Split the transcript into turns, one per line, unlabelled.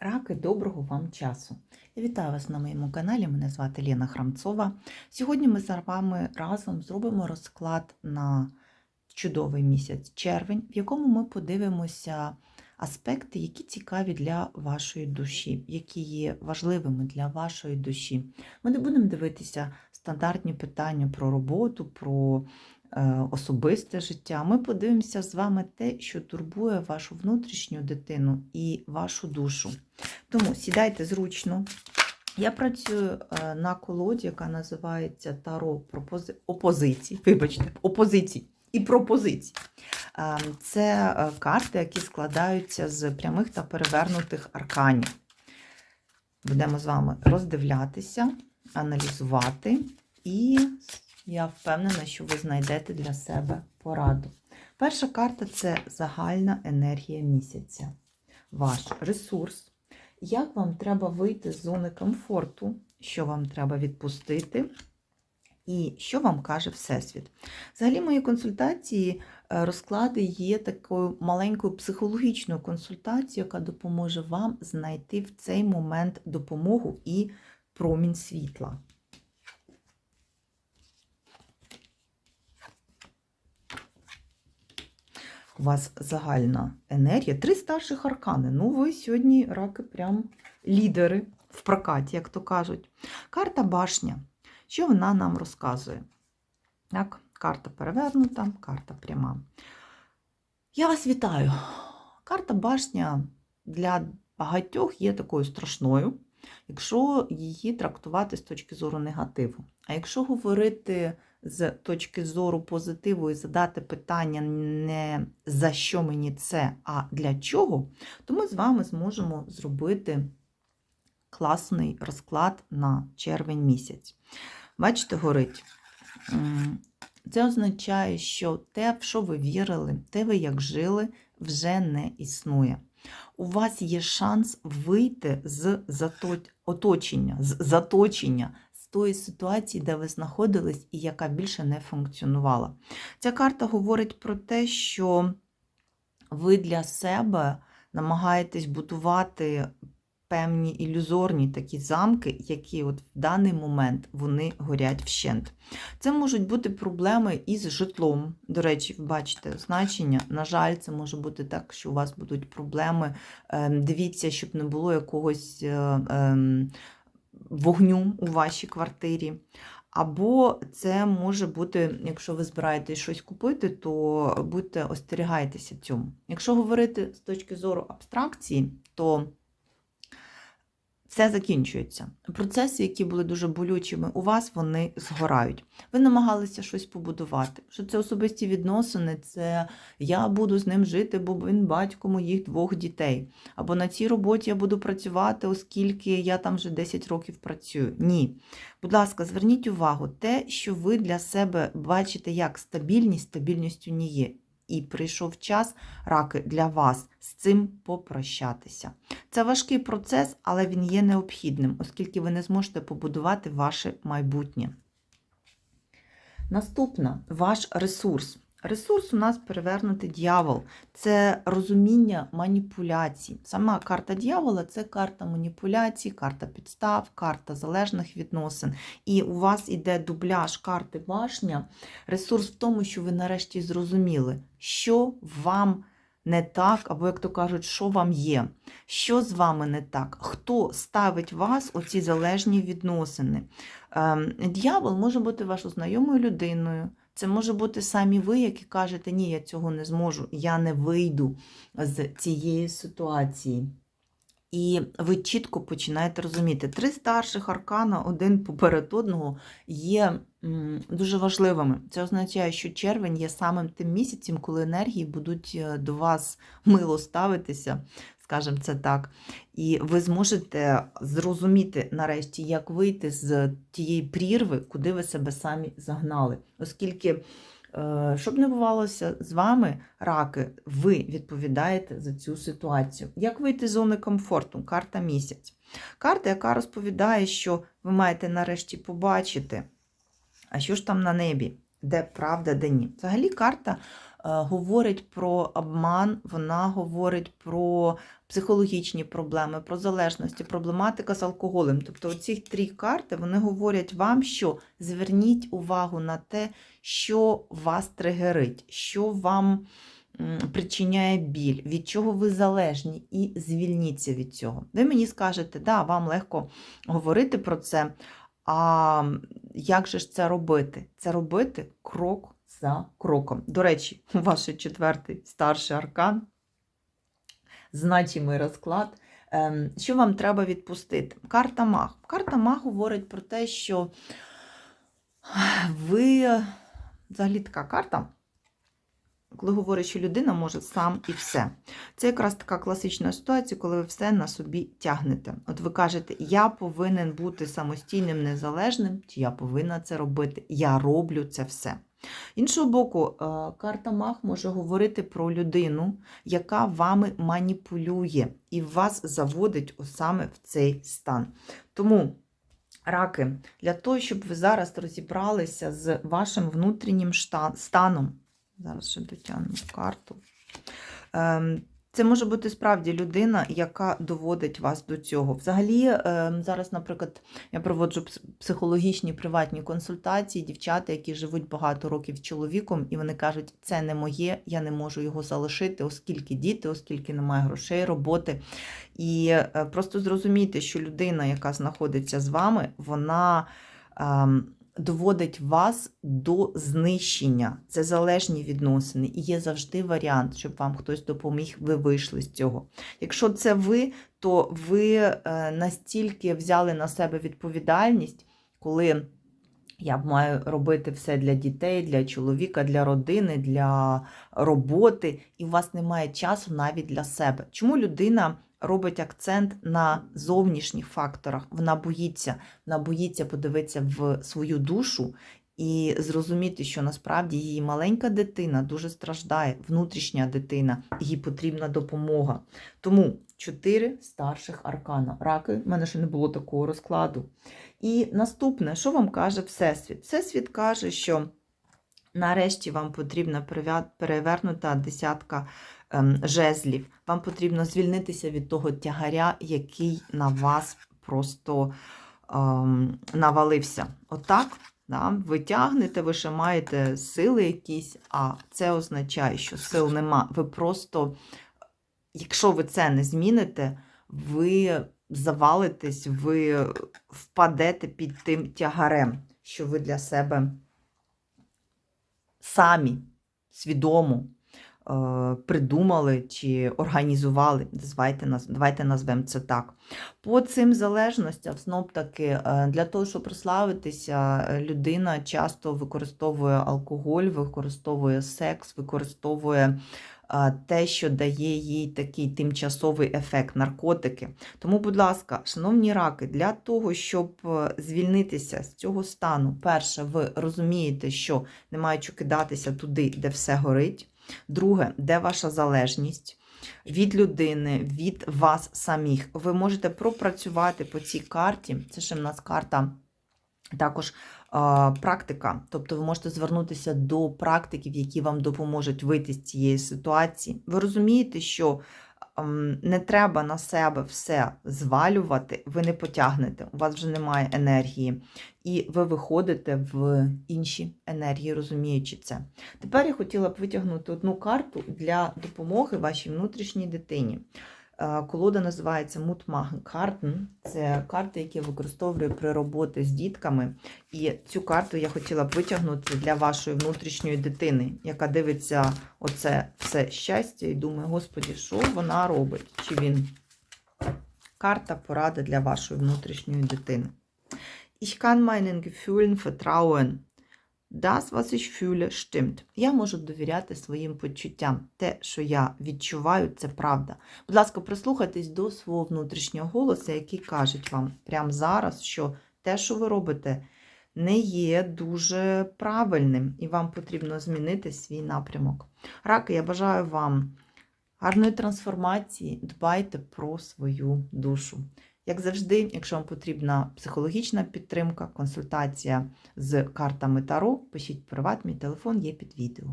Раки, доброго вам часу! Я вітаю вас на моєму каналі. Мене звати Лена Храмцова. Сьогодні ми з вами разом зробимо розклад на чудовий місяць червень, в якому ми подивимося аспекти, які цікаві для вашої душі, які є важливими для вашої душі. Ми не будемо дивитися стандартні питання про роботу, про особисте життя. Ми подивимося з вами те, що турбує вашу внутрішню дитину і вашу душу. Тому сідайте зручно. Я працюю е, на колоді, яка називається Таро пропози... Вибачте, опозицій і пропозицій. Е, Це е, карти, які складаються з прямих та перевернутих арканів. Будемо з вами роздивлятися, аналізувати, і я впевнена, що ви знайдете для себе пораду. Перша карта це загальна енергія місяця, ваш ресурс. Як вам треба вийти з зони комфорту, що вам треба відпустити, і що вам каже Всесвіт? Взагалі, мої консультації, е, розклади є такою маленькою психологічною консультацією, яка допоможе вам знайти в цей момент допомогу і промінь світла. У вас загальна енергія. Три старших аркани. Ну, ви сьогодні раки прям лідери в прокаті, як то кажуть. Карта башня. Що вона нам розказує? Так, Карта перевернута, карта пряма. Я вас вітаю. Карта башня для багатьох є такою страшною, якщо її трактувати з точки зору негативу. А якщо говорити з точки зору позитиву і задати питання не за що мені це, а для чого, то ми з вами зможемо зробити класний розклад на червень місяць. Бачите, горить. Це означає, що те, в що ви вірили, те, ви як жили, вже не існує. У вас є шанс вийти з оточення, з заточення, тої ситуації, де ви знаходились і яка більше не функціонувала. Ця карта говорить про те, що ви для себе намагаєтесь будувати певні ілюзорні такі замки, які от в даний момент вони горять вщент. Це можуть бути проблеми із житлом. До речі, бачите значення. На жаль, це може бути так, що у вас будуть проблеми. Ем, дивіться, щоб не було якогось е, ем, вогню у вашій квартирі. Або це може бути, якщо ви збираєтесь щось купити, то будьте остерігайтеся цьому. Якщо говорити з точки зору абстракції, то все закінчується. Процеси, які були дуже болючими у вас, вони згорають. Ви намагалися щось побудувати. Що це особисті відносини, це я буду з ним жити, бо він батько моїх двох дітей. Або на цій роботі я буду працювати, оскільки я там вже 10 років працюю. Ні. Будь ласка, зверніть увагу, те, що ви для себе бачите як стабільність, стабільністю не є. І прийшов час, раки, для вас з цим попрощатися. Це важкий процес, але він є необхідним, оскільки ви не зможете побудувати ваше майбутнє. Наступна ваш ресурс. Ресурс у нас перевернутий дьявол. Це розуміння маніпуляцій. Сама карта дьявола це карта маніпуляцій, карта підстав, карта залежних відносин. І у вас іде дубляж карти башня. Ресурс в тому, що ви нарешті зрозуміли, що вам не так, або, як то кажуть, що вам є, що з вами не так, хто ставить вас у ці залежні відносини. Ем, дьявол може бути вашою знайомою людиною. Це може бути самі ви, які кажете, ні, я цього не зможу, я не вийду з цієї ситуації. І ви чітко починаєте розуміти, три старших аркана один поперед одного є дуже важливими. Це означає, що червень є самим тим місяцем, коли енергії будуть е, до вас мило ставитися, скажімо це так. І ви зможете зрозуміти нарешті, як вийти з тієї прірви, куди ви себе самі загнали. Оскільки. Е, щоб не бувалося з вами, раки, ви відповідаєте за цю ситуацію. Як вийти з зони комфорту? Карта місяць. Карта, яка розповідає, що ви маєте нарешті побачити, а що ж там на небі, де правда, де ні. Взагалі, карта говорить про обман, вона говорить про психологічні проблеми, про залежності, проблематика з алкоголем. Тобто, ці три карти вони говорять вам, що зверніть увагу на те, що вас тригерить, що вам причиняє біль, від чого ви залежні, і звільніться від цього. Ви мені скажете, да, вам легко говорити про це. А як же ж це робити? Це робити крок за кроком. До речі, ще четвертий старший аркан, значимий розклад. Ем, Що вам треба відпустити? Карта Маг. Карта Маг говорить про те, що ви взагалі така карта, коли говорить, що людина може сам і все. Це якраз така класична ситуація, коли ви все на собі тягнете. От ви кажете, я повинен бути самостійним, незалежним, чи я повинна це робити, я роблю це все. Іншого боку, е, карта Мах може говорити про людину, яка вами маніпулює і вас заводить саме в цей стан. Тому, раки, для того, щоб ви зараз розібралися з вашим внутрішнім станом, зараз ще дотягну карту. Ем, Це може бути справді людина, яка доводить вас до цього. Взагалі, ем, зараз, наприклад, я проводжу психологічні приватні консультації, дівчата, які живуть багато років з чоловіком, і вони кажуть, це не моє, я не можу його залишити, оскільки діти, оскільки немає грошей, роботи. І е, просто зрозумійте, що людина, яка знаходиться з вами, вона. Доводить вас до знищення. Це залежні відносини, і є завжди варіант, щоб вам хтось допоміг, ви вийшли з цього. Якщо це ви, то ви е, настільки взяли на себе відповідальність, коли я маю робити все для дітей, для чоловіка, для родини, для роботи, і у вас немає часу навіть для себе. Чому людина робить акцент на зовнішніх факторах? Вона боїться, вона боїться подивитися в свою душу і зрозуміти, що насправді її маленька дитина дуже страждає, внутрішня дитина, їй потрібна допомога. Тому чотири старших аркана. Раки, в мене ще не було такого розкладу. І наступне, що вам каже Всесвіт? Всесвіт каже, що нарешті вам потрібна перевернута десятка ем, жезлів. Вам потрібно звільнитися від того тягаря, який на вас просто ем, навалився. Отак. Да? Ви тягнете, ви ще маєте сили якісь, а це означає, що сил нема. Ви просто, якщо ви це не зміните, ви завалитесь, ви впадете під тим тягарем, що ви для себе самі свідомо е, придумали чи організували. Давайте, давайте назвемо це так. По цим залежностям, знов таки, е, для того, щоб прославитися, е, людина часто використовує алкоголь, використовує секс, використовує те, що дає їй такий тимчасовий ефект, наркотики. Тому, будь ласка, шановні раки, для того, щоб е, звільнитися з цього стану, перше, ви розумієте, що не маючи кидатися туди, де все горить. Друге, де ваша залежність від людини, від вас самих. Ви можете пропрацювати по цій карті. Це ще в нас карта також практика. Тобто ви можете звернутися до практиків, які вам допоможуть вийти з цієї ситуації. Ви розумієте, що ем, не треба на себе все звалювати, ви не потягнете, у вас вже немає енергії, і ви виходите в інші енергії, розуміючи це. Тепер я хотіла б витягнути одну карту для допомоги вашій внутрішній дитині. Е, Колода називається Мутмагкартен. Це карта, які я використовую при роботі з дітками. І цю карту я хотіла б витягнути для вашої внутрішньої дитини, яка дивиться оце все щастя і думає, господі, що вона робить? Чи він? Карта порада для вашої внутрішньої дитини. Ich kann meinen Gefühlen vertrauen. Das, was ich fühle, stimmt. Я можу довіряти своїм почуттям. Те, що я відчуваю, це правда. Будь ласка, прислухайтесь до свого внутрішнього голосу, який кажуть вам прямо зараз, що те, що ви робите, не є дуже правильним, і вам потрібно змінити свій напрямок. Раки, я бажаю вам гарної трансформації, дбайте про свою душу. Як завжди, якщо вам потрібна психологічна підтримка, консультація з картами Таро, пишіть приват, мій телефон є під відео.